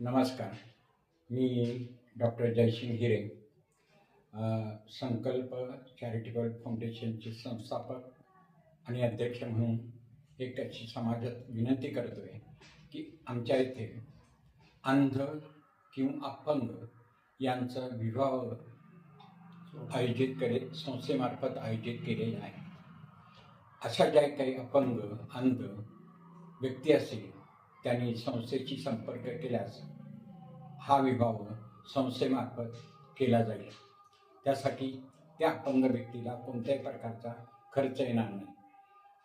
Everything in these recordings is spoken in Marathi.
नमस्कार. मी डॉक्टर जयसिंग हिरे संकल्प चॅरिटेबल फाउंडेशनचे संस्थापक आणि अध्यक्ष म्हणून एक त्याची समाजात विनंती करतो आहे की आमच्या इथे अंध किंवा अपंग यांचा विवाह आयोजित करे संस्थेमार्फत आयोजित केलेला आहे. अशा ज्या काही अपंग अंध व्यक्ती असेल त्यांनी संस्थेशी संपर्क केल्यास हा विभाग संस्थेमार्फत केला जाईल. त्यासाठी त्या अपंग व्यक्तीला कोणत्याही प्रकारचा खर्च येणार नाही.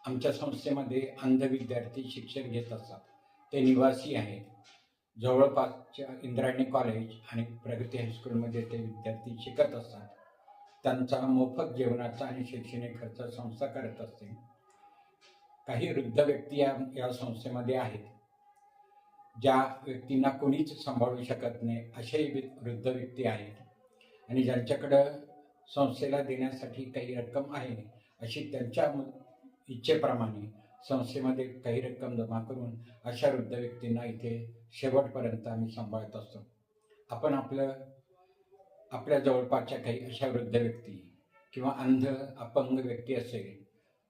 आमच्या संस्थेमध्ये अंध विद्यार्थी शिक्षण घेत असतात. ते निवासी आहेत. जवळपासच्या इंद्रायणी कॉलेज आणि प्रगती हायस्कूलमध्ये ते विद्यार्थी शिकत असतात. त्यांचा मोफत जेवणाचा आणि शैक्षणिक खर्च संस्था करत असते. काही वृद्ध व्यक्ती या या संस्थेमध्ये आहेत. ज्या व्यक्तींना कोणीच सांभाळू शकत नाही असे वृद्ध व्यक्ती आहेत. आणि ज्यांच्याकडं संस्थेला देण्यासाठी काही रक्कम आहे अशी त्यांच्या इच्छेप्रमाणे संस्थेमध्ये काही रक्कम जमा करून अशा वृद्ध व्यक्तींना इथे शेवटपर्यंत आम्ही सांभाळत असतो. आपण आपलं आपल्या जवळपासच्या काही अशा वृद्ध व्यक्ती किंवा अंध अपंग व्यक्ती असेल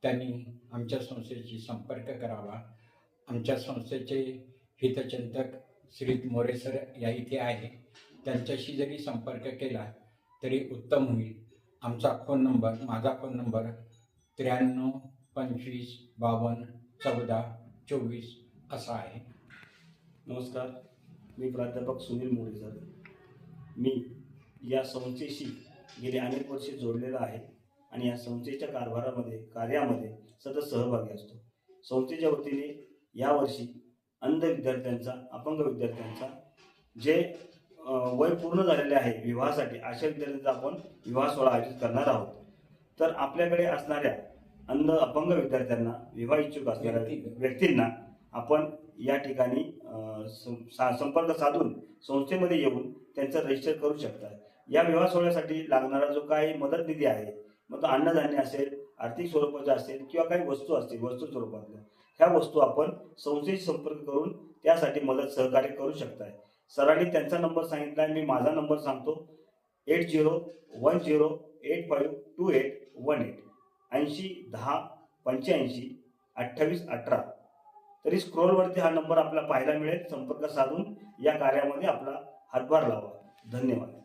त्यांनी आमच्या संस्थेशी संपर्क करावा. आमच्या संस्थेचे हितचिंतक श्री मोरे सर या इथे आहे. त्यांच्याशी जरी संपर्क केला तरी उत्तम होईल. आमचा फोन नंबर माझा फोन नंबर त्र्याण्णव पंचवीस बावन्न चौदा चोवीस असा आहे. नमस्कार मी प्राध्यापक सुनील मोरे सर. मी या संस्थेशी गेले अनेक वर्षे जोडलेला आहे आणि या संस्थेच्या कारभारामध्ये कार्यामध्ये सतत सहभागी असतो. संस्थेच्या वतीने यावर्षी अंध विद्यार्थ्यांचा अपंग विद्यार्थ्यांचा जे वय पूर्ण झालेले आहे विवाहासाठी अशा विद्यार्थ्यांचा आपण विवाह सोहळा आयोजित करणार आहोत. तर आपल्याकडे असणाऱ्या अंध अपंग विद्यार्थ्यांना विवाह इच्छुक असणाऱ्या व्यक्ती- व्यक्तींना आपण या ठिकाणी संपर्क साधून संस्थेमध्ये येऊन त्यांचं रजिस्टर करू शकता. या विवाह सोहळ्यासाठी लागणारा जो काही मदत निधी आहे मग तो अन्नधान्य असेल आर्थिक स्वरूपाचा असेल किंवा काही वस्तू असतील वस्तू स्वरूपातल्या ह्या वस्तू आपण संस्थेशी संपर्क करून त्यासाठी मदत सहकार्य करू शकताय. सरांनी त्यांचा नंबर सांगितला मी माझा नंबर सांगतो. Eight zero one zero eight five two eight one eight. ऐंशी दहा पंच्याऐंशी अठ्ठावीस अठरा. तरी स्क्रोलवरती हा नंबर आपला पाहायला मिळेल. संपर्क साधून या कार्यामध्ये आपला हातभार लावा. धन्यवाद.